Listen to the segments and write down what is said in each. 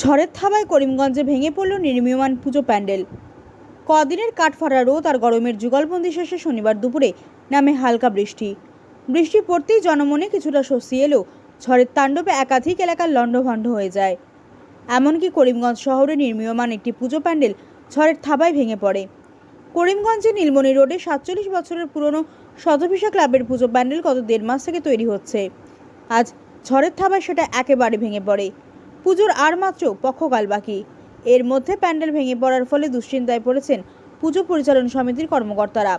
ঝড়ের থাবায় করিমগঞ্জে ভেঙে পড়ল নির্মীয়মান পুজো প্যান্ডেল। কদিনের কাঠফাটা রোদ আর গরমের যুগলবন্দি শেষে শনিবার দুপুরে নামে হালকা বৃষ্টি। বৃষ্টি পড়তেই জনমনে কিছুটা স্বস্তি এলেও ঝড়ের তাণ্ডবে একাধিক এলাকার লণ্ডভণ্ড হয়ে যায়। এমনকি করিমগঞ্জ শহরে নির্মীয়মান একটি পুজো প্যান্ডেল ঝড়ের থাবায় ভেঙে পড়ে। করিমগঞ্জে নীলমণি রোডে সাতচল্লিশ বছরের পুরনো শতভিসা ক্লাবের পুজো প্যান্ডেল গত দেড় মাস থেকে তৈরি হচ্ছে। আজ ঝড়ের থাবায় সেটা একেবারে ভেঙে পড়ে। পুজোর আর মাত্র পক্ষকাল বাকি। এর মধ্যে প্যান্ডেল ভেঙে পড়ার ফলে দুশ্চিন্তায় পড়েছেন পুজো পরিচালন সমিতির কর্মকর্তারা।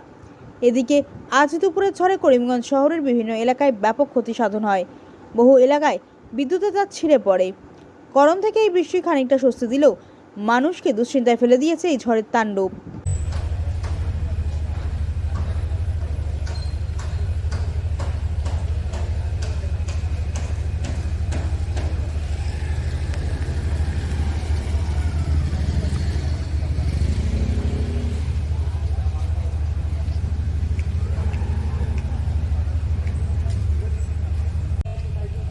এদিকে, আজ দুপুরের ঝড়ে করিমগঞ্জ শহরের বিভিন্ন এলাকায় ব্যাপক ক্ষতি সাধন হয়। বহু এলাকায় বিদ্যুতের তার ছিঁড়ে পড়ে। গরম থেকে এই বৃষ্টি খানিকটা স্বস্তি দিলেও মানুষকে দুশ্চিন্তায় ফেলে দিয়েছে এই ঝড়ের তাণ্ডব।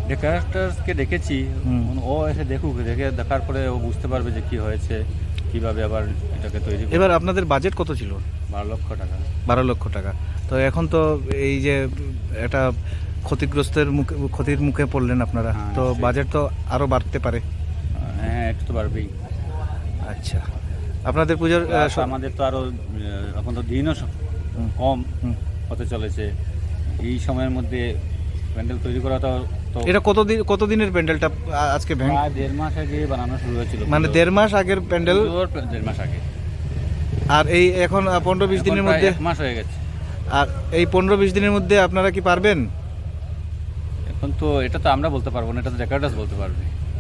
ডেকারেটার্সকে ডেকেছি হুম। ও এসে দেখুক দেখে দেখার পরে ও বুঝতে পারবে যে কি হয়েছে কীভাবে আবার এটাকে তৈরি এবার আপনাদের বাজেট কত ছিল? বারো লক্ষ টাকা। বারো লক্ষ টাকা। তো এখন তো এই যে এটা ক্ষতিগ্রস্তের মুখে ক্ষতির মুখে পড়লেন আপনারা। হ্যাঁ, তো বাজেট তো আরও বাড়তে পারে। হ্যাঁ একটু তো বাড়বেই। আচ্ছা। আপনাদের পুজোর আমাদের তো আরও এখন তো দিনও কম হতে চলেছে। এই সময়ের মধ্যে প্যান্ডেল তৈরি করা তো তো এটা কতদিন কতদিনের প্যান্ডেলটা আজকে ভেঙে দেড় মাস আগে বানানো শুরু হয়েছিল মানে দেড় মাস আগের প্যান্ডেল? দেড় মাস আগে। আর এই এখন পনেরো বিশ দিনের মধ্যে মাস হয়ে গেছে। আর এই পনেরো বিশ দিনের মধ্যে আপনারা কি পারবেন? এখন তো এটা তো আমরা বলতে পারব না এটা তো ডেকারেটার্স বলতে পারবে।